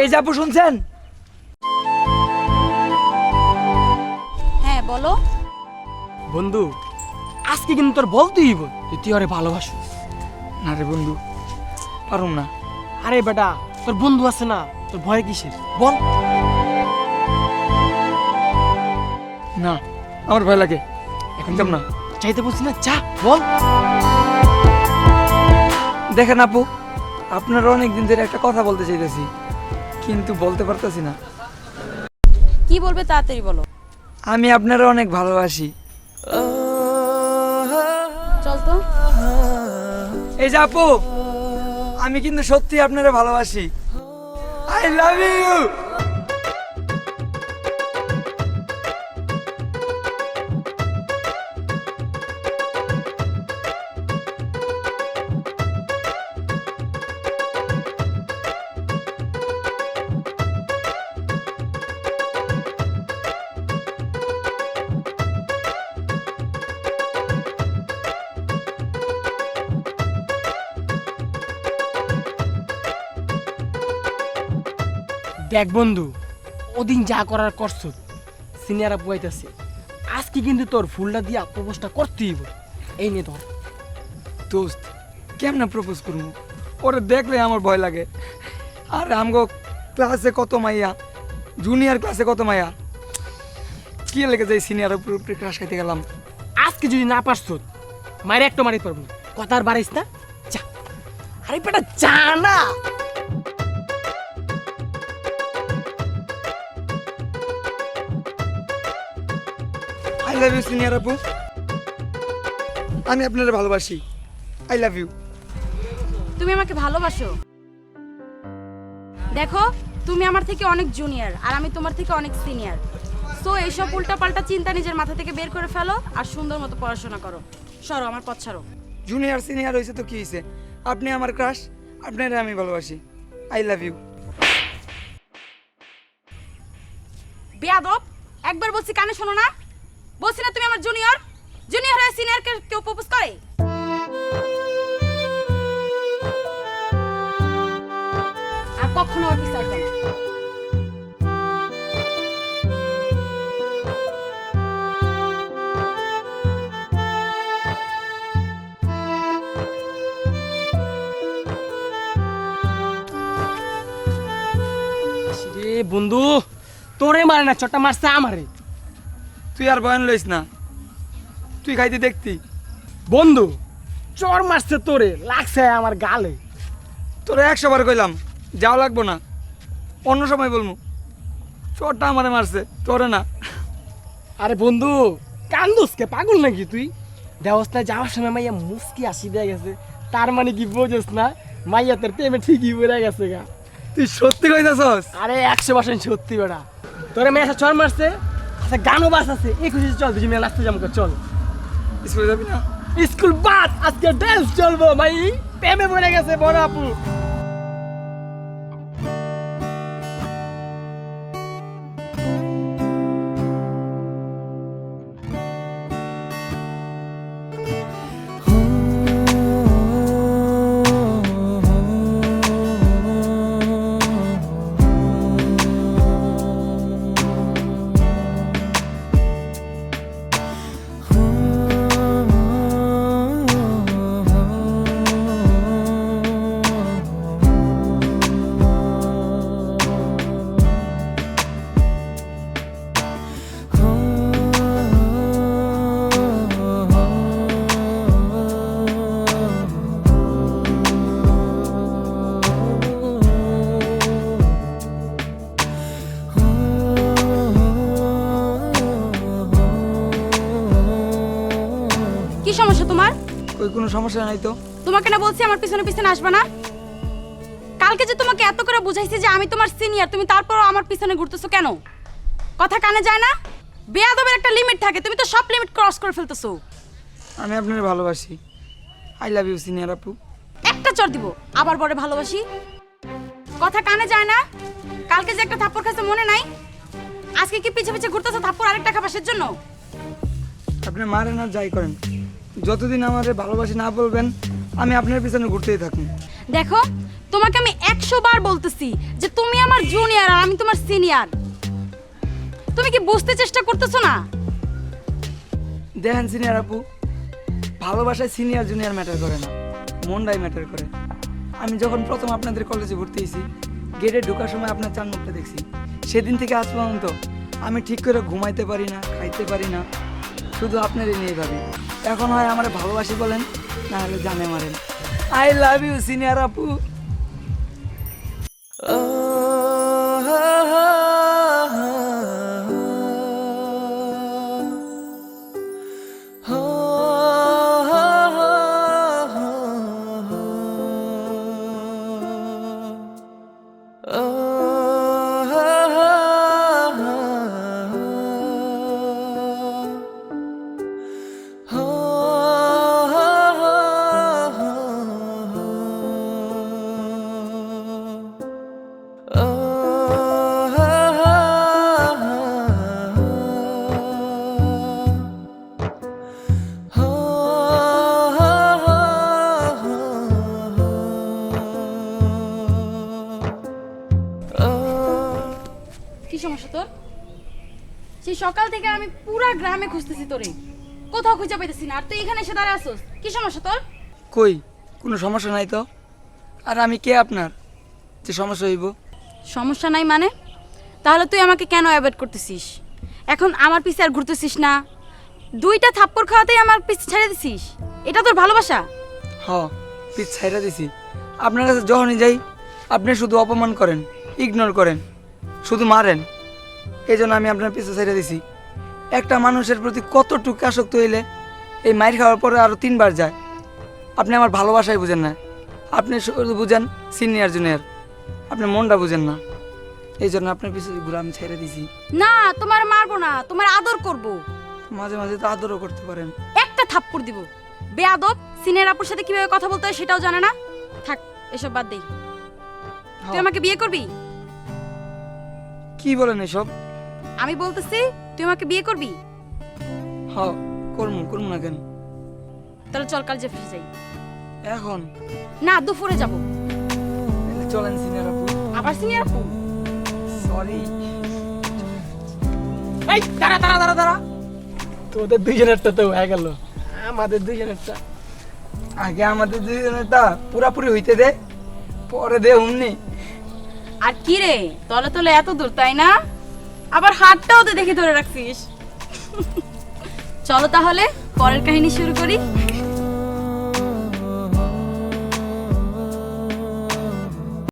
এই যে আপু শুনছেন? হ্যাঁ বলো। বন্ধু আজকে কিন্তু তোর বলতেই হইব যে তুই ওরে ভালোবাসো। না রে বন্ধু পারুম না। আরে বেটা তোর বন্ধু আছে না তোর ভয় কিসের? বল। না আমার ভয় লাগে। এখন যাব না। চাইতে বলছি না চা বল। দেখেন আপু আপনারা অনেক দিন ধরে একটা কথা বলতে চাইতেছি। কিন্তু বলতে পারতেছি না। কি বলবে তাড়াতাড়ি বলো। আমি আপনারা অনেক ভালোবাসি। চল তো। এই যে আপু আমি কিন্তু সত্যি আপনারা ভালোবাসি। আই লাভ ইউ দেখ বন্ধু ওদিন যা করার করছ সিনিয়ররা বুয়াইতেছে আজকে কিন্তু তোর ফুলটা দিয়ে প্রপোজটা করতেই এই নিয়ে ধর দোস্ত কেমনে প্রপোজ করব? ওরে দেখলে আমার ভয় লাগে। আর আমগো ক্লাসে কত মাইয়া জুনিয়র ক্লাসে কত মাইয়া? কি লেগে যাই সিনিয়র উপরে ক্রাশ খাইতে গেলাম? আজকে যদি না পারছ মায়ের একটা মারি পারব না কথা আর বাড়াইস না? যা। আরে বেটা যা না! লাভ ইউ সিনিয়র আপু আমি আপনার ভালোবাসি। আই লাভ ইউ তুমি আমাকে ভালোবাসো। দেখো তুমি আমার থেকে অনেক জুনিয়র আর আমি তোমার থেকে অনেক সিনিয়র সো এইসব উল্টাপাল্টা চিন্তা নিজের মাথা থেকে বের করে ফেলো আর সুন্দর মতো পড়াশোনা করো। সরো আমার পথ ছাড়ো। জুনিয়র সিনিয়র হয়েছে তো কি হয়েছে? আপনি আমার ক্রাশ আপনারা আমি ভালোবাসি। আই লাভ ইউ বেয়াদব একবার বলছি কানে শোনো না। বলছি না তুমি আমার জুনিয়র জুনিয়র হয়ে সিনিয়রকে কেউ প্রপোজ করে? আর কখনো না। বন্ধু, তোরে মারে না চটটা মারছে আমারে। তুই আর বয়ান লইস না। তুই খাইতে দেখতি। বন্ধু চর মারছে তোরে লাগছে আমার গালে। তোরে একশো বার কইলাম যাও লাগবো না। অন্য সময় বলব চরটা আমারে মারছে তোরে না। আরে বন্ধু কান্দুসকে পাগল নাকি তুই? দেবস্থায় যাওয়ার সময় মাইয়া মুসকি আসি দিয়ে গেছে। তার মানে কি বোঝস না মাইয়া তোর প্রেমে ঠিকই পড়ে গেছে গা। তুই সত্যি কইতাছস? আরে একশো পার্সেন্ট সত্যি বেড়া তোরে মেয়ে চর মারছে আচ্ছা গানও বাস আছে। এই খুশি চল দুজন মেয়ে নাচতে যাব চল। স্কুলে যাবি না? স্কুল বাস আজকে ড্যান্স চলবো ভাই। প্রেমে পড়ে গেছে বড় আপু। ওই কোনো সমস্যা নাই তো? তোমাকে না বলছি আমার পিছনে পিছনে আসবে না। কালকে যে তোমাকে এত করে বুঝাইছি যে আমি তোমার সিনিয়র তুমি তারপরও আমার পিছনে ঘুরতেছো কেন? কথা কানে যায় না? বেয়াদবের একটা লিমিট থাকে তুমি তো সব লিমিট ক্রস করে ফেলতেছো। আমি আপনার ভালোবাসি। আই লাভ ইউ সিনিয়র আপু। একটা চর দিব আবার পরে ভালোবাসি। কথা কানে যায় না? কালকে যে একটা থাপ্পড় খাইছে মনে নাই? আজকে কি পিছে পিছে ঘুরতেছো থাপ্পড় আরেকটা খাবাসের জন্য আপনি মারেন আর যাই করেন। যতদিন আমারে ভালোবাসি না বলবেন আমি আপনার পিছনে ঘুরতেই থাকুন। দেখো তোমাকে আমি একশো বার বলতেছি যে তুমি আমার জুনিয়র আর আমি তোমার সিনিয়র তুমি কি বুঝতে চেষ্টা করতেছো না? দেখেন সিনিয়র আপু ভালোবাসায় সিনিয়র জুনিয়র ম্যাটার করে না মনটাই ম্যাটার করে। আমি যখন প্রথম আপনাদের কলেজে ভর্তি হয়েছি গেটে ঢোকার সময় আপনার চার মুখটা দেখছি। সেদিন থেকে আজ পর্যন্ত আমি ঠিক করে ঘুমাইতে পারি না খাইতে পারি না শুধু আপনারই নিয়ে ভাবি। এখন হয় আমার ভালোবাসি বলেন না হলে জানে মারেন। আই লাভ ইউ সিনিয়র আপু। সকাল থেকে আমি পুরা গ্রামে খুঁজতেছি তোরে। কোথাও খুঁজে পাইতেছি না। আর তুই এখানে এসে দাঁড়ায় আসোস কি সমস্যা তোর? কই? কোনো সমস্যা নাই তো? আর আমি কে আপনার? যে সমস্যা হইব? সমস্যা নাই মানে? তাহলে তুই আমাকে কেন অ্যাভয়েড করতেছিস? এখন আমার পিছে আর ঘুরতেছিস না। দুইটা থাপ্পড় খাওয়াতেই আমার পিছে ছেড়ে দিছিস। এটা তোর ভালোবাসা? হ পিছ ছাইরা দিছি। আপনার কাছে যখনই যাই আপনি শুধু অপমান করেন ইগনোর করেন শুধু মারেন। এই জন্য আমি আপনার পিছে ছাইরা দিছি। একটা মানুষের প্রতি কতটুকু আসক্ত হইলে এই মাইর খাওয়ার পরে আরও তিনবার যায়। আপনি আমার ভালোবাসাই বুঝেন না। আপনি শুধু বুঝেন সিনিয়র জুনিয়র। আপনি মনটা বুঝেন না। এই জন্য আপনার পিছনে ঘুরে আমি ছেড়ে দিছি। না তোমার মারবো না তোমার আদর করব। মাঝে মাঝে তো আদরও করতে পারেন। একটা থাপ্পড় দিব। বেয়াদব সিনিয়র আপুর সাথে কীভাবে কথা বলতে হয় সেটাও জানে না। থাক এসব বাদ দেই। তুই আমাকে বিয়ে করবি? কি বলেন এসব? আমি বলতেছি তুই আমাকে বিয়ে করবি? হ করমু করমু না কেন? তাহলে চল কাল যে ফিরে যাই। এখন? না দুপুরে যাব। তাহলে চলেন সিনিয়র আপু। আবার সিনিয়র আপু? সরি এই দাঁড়া দাঁড়া দাঁড়া দাঁড়া। তোদের দুইজনেরটা তো হয়ে গেল। আমাদের দুইজনেরটা। আগে আমাদের দুজনেরটা পুরাপুরি হইতে দে পরে দে অমনি। আর কি রে তলে তলে এত দূর তাই না? আবার হাতটাও তো দেখে ধরে রাখছিস। চলো তাহলে পরের কাহিনী শুরু করি।